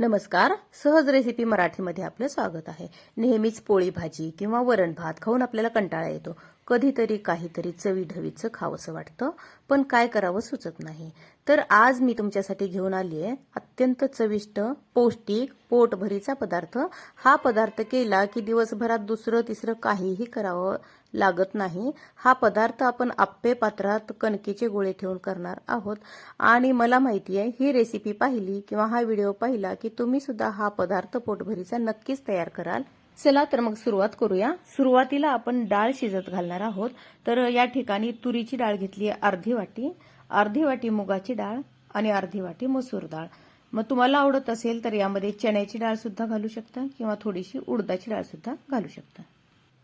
नमस्कार. सहज रेसिपी मराठीमध्ये आपलं स्वागत आहे. नेहमीच पोळी भाजी किंवा वरण भात खाऊन आपल्याला कंटाळा येतो. कधीतरी काहीतरी चवी ढवीचं खावंसं वाटतं पण काय करावं सुचत नाही. तर आज मी तुमच्यासाठी घेऊन आली आहे अत्यंत चविष्ट पौष्टिक पोटभरीचा पदार्थ. हा पदार्थ केला की दिवसभरात दुसरं तिसरं काहीही करावं लागत नाही. हा पदार्थ आपण आप्पे पात्रात कणकेचे गोळे ठेवून करणार आहोत. आणि मला माहिती आहे ही रेसिपी पाहिली किंवा हा व्हिडिओ पाहिला की तुम्ही सुद्धा हा पदार्थ पोटभरीचा नक्कीच तयार कराल. चला तर मग सुरुवात करूया. सुरुवातीला आपण डाळ शिजत घालणार आहोत. तर या ठिकाणी तुरीची डाळ घेतली आहे अर्धी वाटी. अर्धी वाटी मुगाची डाळ आणि अर्धी वाटी मसूर डाळ. मग तुम्हाला आवडत असेल तर यामध्ये चण्याची डाळ सुद्धा घालू शकता किंवा थोडीशी उडदाची डाळ सुद्धा घालू शकता.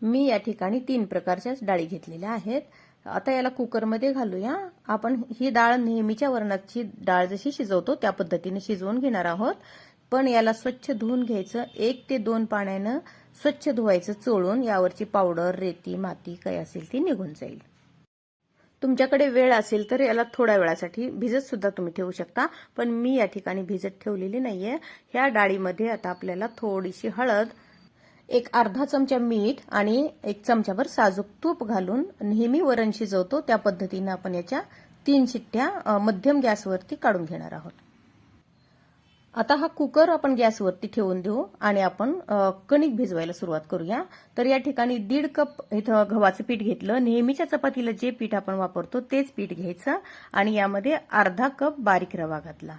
मी या ठिकाणी तीन प्रकारच्याच डाळी घेतलेल्या आहेत. आता याला कुकरमध्ये घालूया. आपण ही डाळ नेहमीच्या वरणाची डाळ जशी शिजवतो त्या पद्धतीने शिजवून घेणार आहोत. पण याला स्वच्छ धुवून घ्यायचं. एक ते दोन पाण्यानं स्वच्छ धुवायचं चोळून. यावरची पावडर रेती माती काय असेल ती निघून जाईल. तुमच्याकडे वेळ असेल तर याला थोड्या वेळासाठी भिजत सुद्धा तुम्ही ठेवू शकता. पण मी या ठिकाणी भिजत ठेवलेली नाहीये. ह्या डाळीमध्ये आता आपल्याला थोडीशी हळद एक अर्धा चमचा मीठ आणि एक चमच्यावर साजूक तूप घालून नेहमी वरण शिजवतो. त्या पद्धतीनं आपण याच्या तीन शिट्ट्या मध्यम गॅसवरती काढून घेणार आहोत. आता हा कुकर आपण गॅसवरती ठेवून देऊ आणि आपण कणिक भिजवायला सुरुवात करूया. तर या ठिकाणी दीड कप इथं गव्हाचं पीठ घेतलं. नेहमीच्या चपातीला जे पीठ आपण वापरतो तेच पीठ घ्यायचं आणि यामध्ये अर्धा कप बारीक रवा घातला.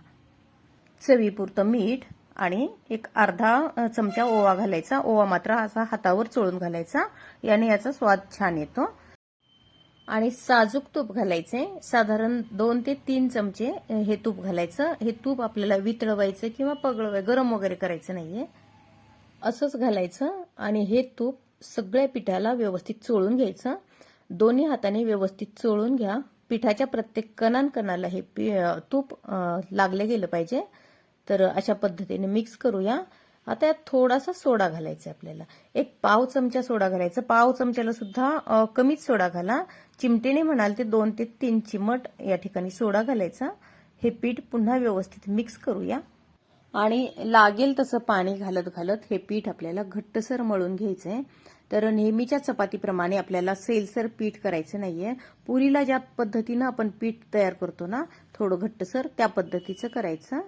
चवीपुरतं मीठ आणि एक अर्धा चमचा ओवा घालायचा. ओवा मात्र असा हातावर चोळून घालायचा. याने याचा स्वाद छान येतो. आणि साजूक तूप घालायचे. साधारण दोन ते तीन चमचे हे तूप घालायचं. हे तूप आपल्याला वितळवायचं किंवा पगळवाय गरम वगैरे करायचं नाहीये. असंच घालायचं आणि हे तूप सगळ्या पिठाला व्यवस्थित चोळून घ्यायचं. दोन्ही हाताने व्यवस्थित चोळून घ्या. पिठाच्या प्रत्येक कणांकणाला हे तूप लागले गेलं पाहिजे. तर अशा पद्धतीने मिक्स करूया. आता यात थोडासा सोडा घालायचा आपल्याला. एक पाव चमचा सोडा घालायचा. पाव चमच्याला सुद्धा कमीच सोडा घाला. चिमटेने म्हणाल ते दोन ते तीन चिमट या ठिकाणी सोडा घालायचा. हे पीठ पुन्हा व्यवस्थित मिक्स करूया. आणि लागेल तसं पाणी घालत घालत हे पीठ आपल्याला घट्टसर मळून घ्यायचंय. तर नेहमीच्या चपातीप्रमाणे आपल्याला सेलसर पीठ करायचं नाहीये. पुरीला ज्या पद्धतीनं आपण पीठ तयार करतो ना थोडं घट्टसर त्या पद्धतीचं करायचं.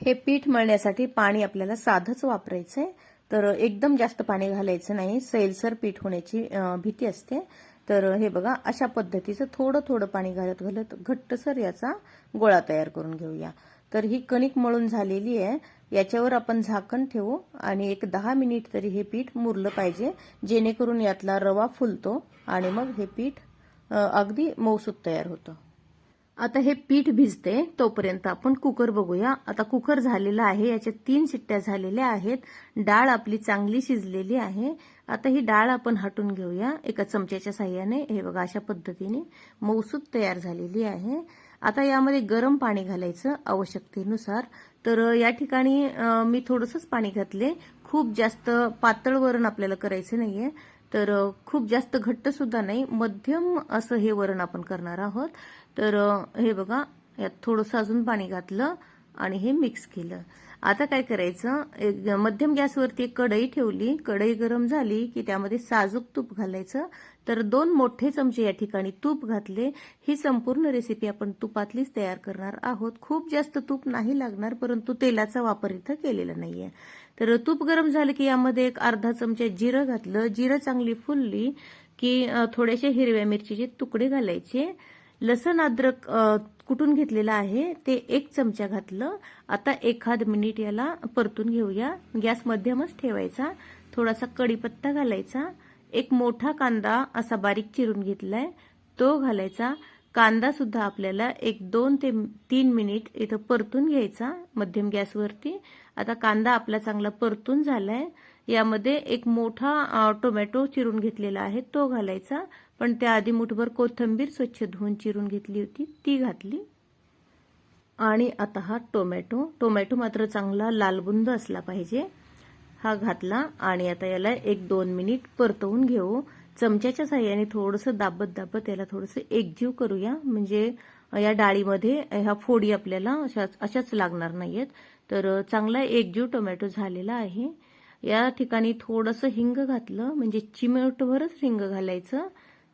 हे पीठ मळण्यासाठी पाणी आपल्याला साधंच वापरायचंय. तर एकदम जास्त पाणी घालायचं नाही. सैलसर पीठ होण्याची भीती असते. तर हे बघा अशा पद्धतीचं थोडं थोडं पाणी घालत घालत घट्टसर याचा गोळा तयार करून घेऊया. तर ही कणिक मळून झालेली आहे. याच्यावर आपण झाकण ठेवू आणि एक दहा मिनिट तरी हे पीठ मुरलं पाहिजे जेणेकरून यातला रवा फुलतो आणि मग हे पीठ अगदी मौसूद तयार होतं. आता हे पीठ भिजते तोपर्यंत आपण कुकर बघूया. आता कुकर झालेला आहे याच्या तीन शिट्ट्या झालेल्या आहेत. डाळ आपली चांगली शिजलेली आहे. आता ही डाळ आपण हटून घेऊया एका चमच्याच्या साह्याने. हे बघा अशा पद्धतीने मौसूद तयार झालेली आहे. आता यामध्ये गरम पाणी घालायचं आवश्यकतेनुसार. तर या ठिकाणी मी थोडंसंच पाणी घातले. खूप जास्त पातळ वरण आपल्याला करायचं नाहीये. तर खूप जास्त घट्ट सुद्धा नाही. मध्यम असं हे वरण आपण करणार आहोत. तर हे बघा यात थोडंसं अजून पाणी घातलं आणि हे मिक्स केलं. आता काय करायचं एक मध्यम गॅसवरती एक कढई ठेवली. कढई गरम झाली की त्यामध्ये साजूक तूप घालायचं. तर दोन मोठे चमचे या ठिकाणी तूप घातले. ही संपूर्ण रेसिपी आपण तुपातलीच तयार करणार आहोत. खूप जास्त तूप नाही लागणार परंतु तेलाचा वापर इथं केलेला नाहीये. तर तूप गरम झालं की यामध्ये एक अर्धा चमचा जिरं घातलं. जिरं चांगली फुलली की अ, थोडेसे हिरव्या मिरचीचे तुकडे घालायचे. लसण अद्रक कुठून घेतलेलं आहे ते एक चमचा घातलं. आता एखाद मिनिट याला परतून घेऊया. गॅस मध्यमच ठेवायचा. थोडासा कढीपत्ता घालायचा. एक मोठा कांदा असा बारीक चिरून घेतलाय. तो घालायचा. कांदा सुद्धा आपल्याला एक दोन ते तीन मिनिट इथं परतून घ्यायचा मध्यम गॅसवरती. आता कांदा आपला चांगला परतून झालाय. यामध्ये एक मोठा टोमॅटो चिरून घेतलेला आहे. तो घालायचा. पण त्याआधी मुठभर कोथिंबीर स्वच्छ धुवून चिरून घेतली होती. ती घातली. आणि आता हा टोमॅटो. टोमॅटो मात्र चांगला लालबुंद असला पाहिजे. हा घातला आणि आता याला एक दोन मिनिट परतवून घेऊ. चमच्याच्या साह्याने थोडंसं दाबत दाबत याला थोडंसं एकजीव करूया. म्हणजे या डाळीमध्ये ह्या फोडी आपल्याला अशाच अशाच लागणार नाहीयेत. तर चांगला एकजीव टोमॅटो झालेला आहे. या ठिकाणी थोडंसं हिंग घातलं म्हणजे चिमटभरच हिंग घालायचं.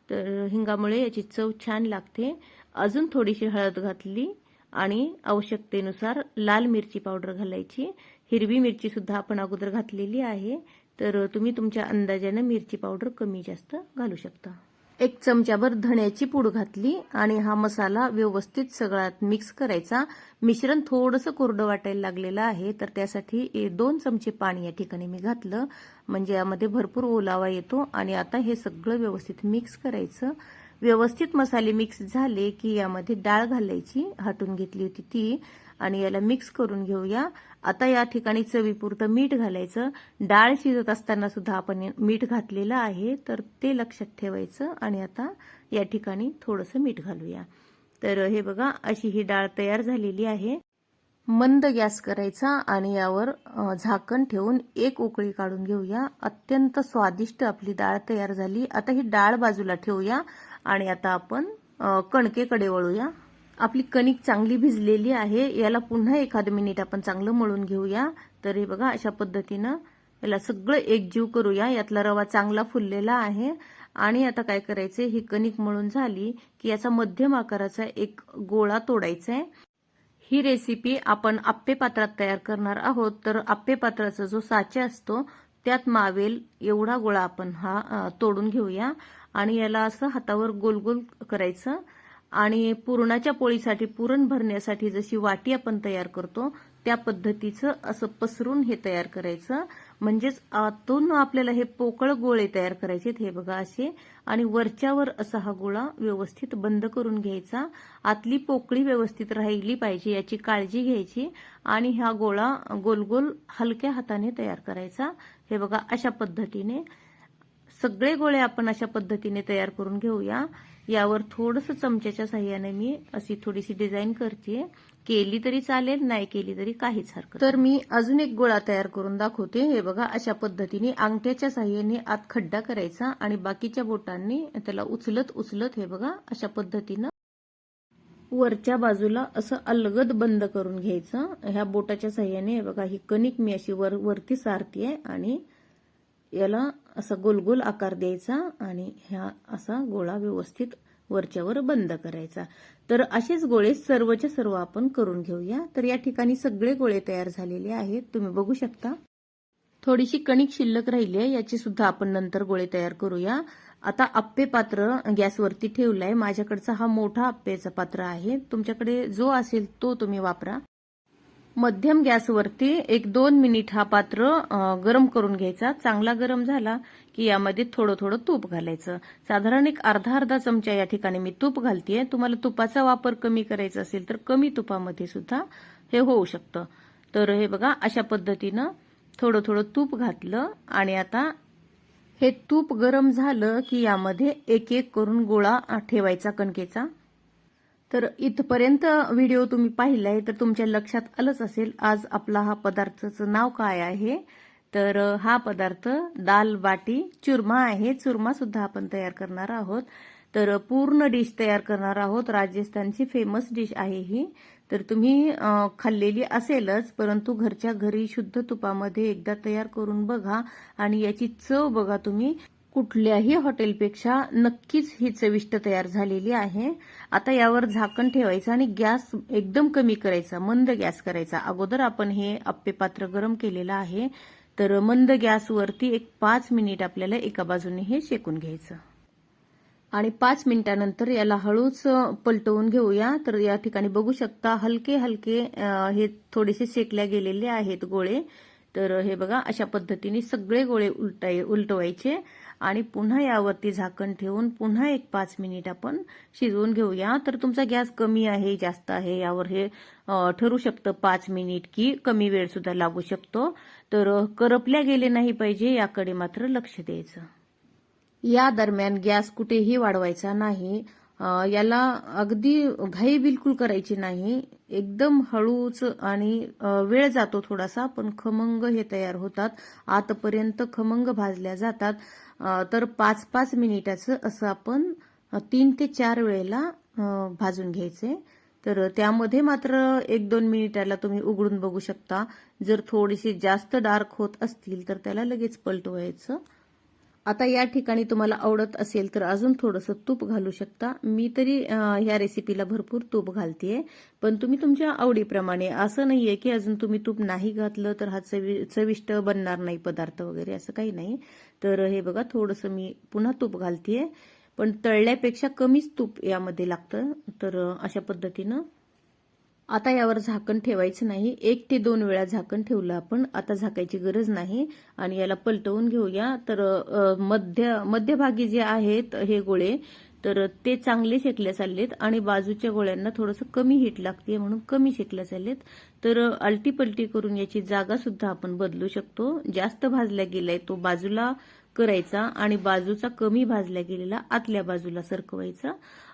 तर हिंगामुळे याची चव छान लागते. अजून थोडीशी हळद घातली आणि आवश्यकतेनुसार लाल मिरची पावडर घालायची. हिरवी मिरची सुद्धा आपण अगोदर घातलेली आहे. तर तुम्ही तुमच्या अंदाजानं मिरची पावडर कमी जास्त घालू शकता. एक चमच्याभर धण्याची पूड घातली आणि हा मसाला व्यवस्थित सगळ्यात मिक्स करायचा. मिश्रण थोडंसं कोरडं वाटायला लागलेलं आहे तर त्यासाठी ए- दोन चमचे पाणी या ठिकाणी मी घातलं. म्हणजे यामध्ये भरपूर ओलावा येतो आणि आता हे सगळं व्यवस्थित मिक्स करायचं. व्यवस्थित मसाले मिक्स झाले की यामध्ये डाळ घालायची हाटून घेतली होती ती. आणि याला मिक्स करून घेऊया. आता या ठिकाणी चवीपुरतं मीठ घालायचं. डाळ शिजत असताना सुद्धा आपण मीठ घातलेलं आहे तर ते लक्षात ठेवायचं आणि आता या ठिकाणी थोडंसं मीठ घालूया. तर हे बघा अशी ही डाळ तयार झालेली आहे. मंद गॅस करायचा आणि यावर झाकण ठेवून एक उकळी काढून घेऊया. अत्यंत स्वादिष्ट आपली डाळ तयार झाली. आता ही डाळ बाजूला ठेवूया आणि आता आपण कणकेकडे वळूया. आपली कणिक चांगली भिजलेली आहे. याला पुन्हा एखादं मिनिट आपण चांगलं मळून घेऊया. तर हे बघा अशा पद्धतीनं याला सगळं एकजीव करूया. यातला रवा चांगला फुललेला आहे. आणि आता काय करायचंय? ही कणिक मळून झाली की याचा मध्यम आकाराचा एक गोळा तोडायचा आहे ही रेसिपी आपण आप्पे पात्रात तयार करणार आहोत. तर आप्पे पात्राचा जो साचा असतो त्यात मावेल एवढा गोळा आपण हा तोडून घेऊया. आणि याला असं हातावर गोल गोल करायचं. आणि पुरणाच्या पोळीसाठी पुरण भरण्यासाठी जशी वाटी आपण तयार करतो त्या पद्धतीचं असं पसरून हे तयार करायचं. म्हणजेच आतून आपल्याला हे पोकळ गोळे तयार करायचे हे बघा असे. आणि वरच्यावर असा हा गोळा व्यवस्थित बंद करून घ्यायचा. आतली पोकळी व्यवस्थित राहिली पाहिजे याची काळजी घ्यायची आणि हा गोळा गोल गोल हलक्या हाताने तयार करायचा. हे बघा अशा पद्धतीने. सगळे गोळे आपण अशा पद्धतीने तयार करून घेऊया. यावर थोडंसं चमच्याच्या साह्याने मी अशी थोडीशी डिझाईन करते. केली तरी चालेल नाही केली तरी काहीच हरकत तर मी अजून एक गोळा तयार करून दाखवते. हे बघा अशा पद्धतीने अंगठ्याच्या साह्याने आत खड्डा करायचा आणि बाकीच्या बोटांनी त्याला उचलत उचलत हे बघा अशा पद्धतीनं वरच्या बाजूला असं अलगद बंद करून घ्यायचं. ह्या बोटाच्या साह्याने हे बघा ही कणिक मी अशी वर वरती सारतीये आणि याला असा गोल गोल आकार द्यायचा आणि ह्या असा गोळा व्यवस्थित वरच्यावर बंद करायचा. तर असेच गोळे सर्वच्या सर्व आपण करून घेऊया. तर या ठिकाणी सगळे गोळे तयार झालेले आहेत. तुम्ही बघू शकता. थोडीशी कणिक शिल्लक राहिली आहे. याची सुद्धा आपण नंतर गोळे तयार करूया. आता आप्पे पात्र गॅसवरती ठेवलाय. माझ्याकडचा हा मोठा आप्पेचा पात्र आहे. तुमच्याकडे जो असेल तो तुम्ही वापरा. मध्यम गॅसवरती एक दोन मिनिट हा पात्र गरम करून घ्यायचा. चांगला गरम झाला की यामध्ये थोडं थोडं तूप घालायचं. साधारण एक अर्धा अर्धा चमचा या ठिकाणी मी तूप घालतीये. तुम्हाला तुपाचा वापर कमी करायचा असेल तर कमी तुपामध्ये सुद्धा हे होऊ शकतं. तर हे बघा अशा पद्धतीनं थोडं थोडं तूप घातलं आणि आता हे तूप गरम झालं की यामध्ये एक एक करून गोळा ठेवायचा कणकेचा. तर इथपर्यंत व्हिडिओ तुम्ही पाहिलाय तर तुमच्या लक्षात आलंच असेल आज आपला हा पदार्थाचं नाव काय आहे. तर हा पदार्थ दाल बाटी चुरमा आहे. चुरमा सुद्धा आपण तयार करणार आहोत. तर पूर्ण डिश तयार करणार आहोत. राजस्थानची फेमस डिश आहे ही. तर तुम्ही खाल्लेली असेलच परंतु घरच्या घरी शुद्ध तुपामध्ये एकदा तयार करून बघा आणि याची चव बघा तुम्ही. कुठल्याही हॉटेलपेक्षा नक्कीच ही चविष्ट तयार झालेली आहे. आता यावर झाकण ठेवायचं आणि गॅस एकदम कमी करायचा मंद गॅस करायचा. अगोदर आपण हे आप्पे पात्र गरम केलेलं आहे. तर मंद गॅसवरती एक पाच मिनिट आपल्याला एका बाजूने हे शेकून घ्यायचं. आणि पाच मिनिटानंतर याला हळूच पलटवून घेऊया. तर या ठिकाणी बघू शकता हलके हलके हे थोडेसे शेकल्या गेलेले आहेत गोळे. तर हे बघा अशा पद्धतीने सगळे गोळे उलटाय उलटवायचे. आणि पुन्हा यावरती झाकण ठेवून पुन्हा एक पाच मिनिट आपण शिजवून घेऊया. तर तुमचा गॅस कमी आहे जास्त आहे यावर हे ठरू शकतं पाच मिनिट की कमी वेळ सुद्धा लागू शकतो. तर करपल्या गेले नाही पाहिजे याकडे मात्र लक्ष द्यायचं. या दरम्यान गॅस कुठेही वाढवायचा नाही. याला अगदी घाई बिलकुल करायची नाही. एकदम हळूच आणि वेळ जातो थोडासा पण खमंग हे तयार होतात. आतपर्यंत खमंग भाजल्या जातात. तर पाच पाच मिनिटाचं असं आपण तीन ते चार वेळेला भाजून घ्यायचे. तर त्यामध्ये मात्र एक दोन मिनिटाला तुम्ही उघडून बघू शकता. जर थोडीशी जास्त डार्क होत असतील तर त्याला लगेच पलटवायचं. आता या ठिकाणी तुम्हाला आवडत असेल तर अजून थोडंसं तूप घालू शकता. मी तरी ह्या रेसिपीला भरपूर तूप घालतेय. पण तुम्ही तुमच्या आवडीप्रमाणे असं नाहीये की अजून तुम्ही तूप नाही घातलं तर हा चवि चविष्ट बनणार नाही पदार्थ वगैरे असं काही नाही. तर हे बघा थोडंसं मी पुन्हा तूप घालतेय. पण तळल्यापेक्षा कमीच तूप यामध्ये लागतं. तर अशा पद्धतीनं आता यावर झाकण ठेवायचं नाही. एक ते दोन वेळा झाकण ठेवलं आपण. आता झाकायची गरज नाही. आणि याला पलटवून घेऊया. तर मध्य मध्यभागी जे आहेत हे गोळे तर ते चांगले शेकले चाललेत. आणि बाजूच्या गोळ्यांना थोडंसं कमी हीट लागते म्हणून कमी शेकल्या चाललेत. तर आलटी करून याची जागा सुद्धा आपण बदलू शकतो. जास्त भाजला गेलाय तो बाजूला करायचा आणि बाजूचा कमी भाजला गेलेला आतल्या बाजूला सरकवायचा.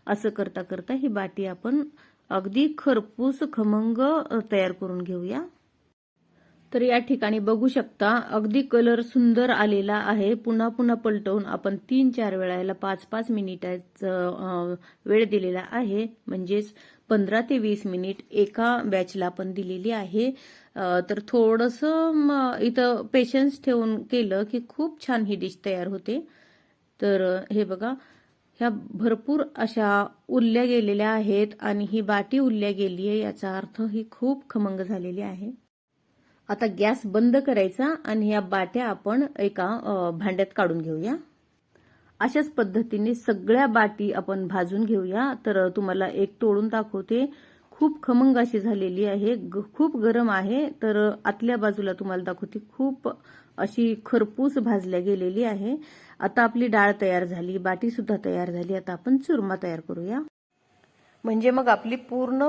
असं करता करता ही बाटी आपण अगदी खरपूस खमंग तयार करून घेऊया. तर या ठिकाणी बघू शकता अगदी कलर सुंदर आलेला आहे. पुन्हा पुन्हा पलटवून आपण तीन चार वेळा याला पाच पाच मिनिटाचं वेळ दिलेला आहे. म्हणजेच पंधरा ते वीस मिनिट एका बॅचला आपण दिलेली आहे. तर थोडंसं इथं पेशन्स ठेवून केलं की खूप छान ही डिश तयार होते. तर हे बघा ह्या भरपूर अशा उरल्या गेलेल्या आहेत आणि ही बाटी उरल्या गेली आहे याचा अर्थ ही खूप खमंग झालेली आहे. आता गॅस बंद करायचा आणि या बाट्या आपण एका भांड्यात काढून घेऊया. अशाच पद्धतीने सगळ्या बाटी आपण भाजून घेऊया. तर तुम्हाला एक तोडून दाखवते. खूप खमंग अशी झालेली आहे. ग- खूप गरम आहे. तर आतल्या बाजूला तुम्हाला दाखवते. खूप अशी खरपूस भाजल्या गेलेली आहे. आता आपली डाळ तयार झाली बाटी सुद्धा तयार झाली. आता आपण चुरमा तयार करूया. म्हणजे मग आपली पूर्ण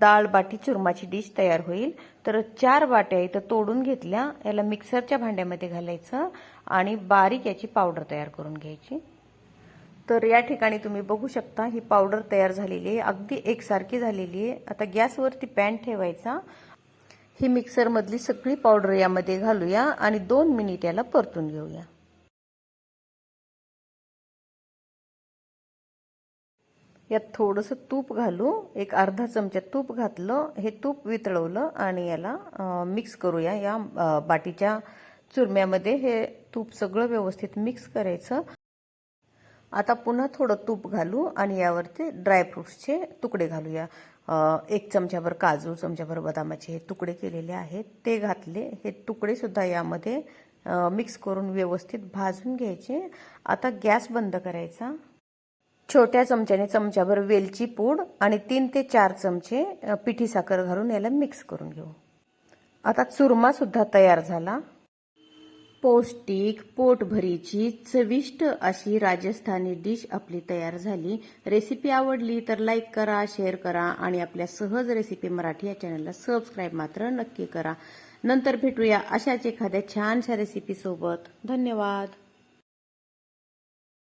डाळ बाटी चुरमाची डिश तयार होईल. तर चार बाट्या इथं तोडून घेतल्या. याला मिक्सरच्या भांड्यामध्ये घालायचं आणि बारीक याची पावडर तयार करून घ्यायची. तर या ठिकाणी तुम्ही बघू शकता ही पावडर तयार झालेली आहे. अगदी एकसारखी झालेली आहे. आता गॅसवरती पॅन ठेवायचा. ही मिक्सरमधली सगळी पावडर यामध्ये घालूया आणि दोन मिनिट याला परतून घेऊया. यात थोडंसं तूप घालू. एक अर्धा चमचा तूप घातलं हे तूप वितळवलं आणि याला मिक्स करूया. या बाटीच्या चुरम्यामध्ये हे तूप सगळं व्यवस्थित मिक्स करायचं. आता पुन्हा थोडं तूप घालू आणि यावरती ड्रायफ्रुट्सचे तुकडे घालूया. एक चमच्याभर काजू चमच्याभर बदामाचे हे तुकडे केलेले आहेत. ते घातले. हे तुकडेसुद्धा यामध्ये मिक्स करून व्यवस्थित भाजून घ्यायचे. आता गॅस बंद करायचा. छोट्या चमच्याने चमच्याभर वेलची पूड आणि तीन ते चार चमचे पिठी साखर घालून याला मिक्स करून घेऊ. आता चुरमा सुद्धा तयार झाला. पौष्टिक पोटभरीची चविष्ट अशी राजस्थानी डिश आपली तयार झाली. रेसिपी आवडली तर लाईक करा शेअर करा आणि आपल्या सहज रेसिपी मराठी या चॅनलला सबस्क्राईब मात्र नक्की करा. नंतर भेटूया अशाच एखाद्या छानशा रेसिपी सोबत. धन्यवाद.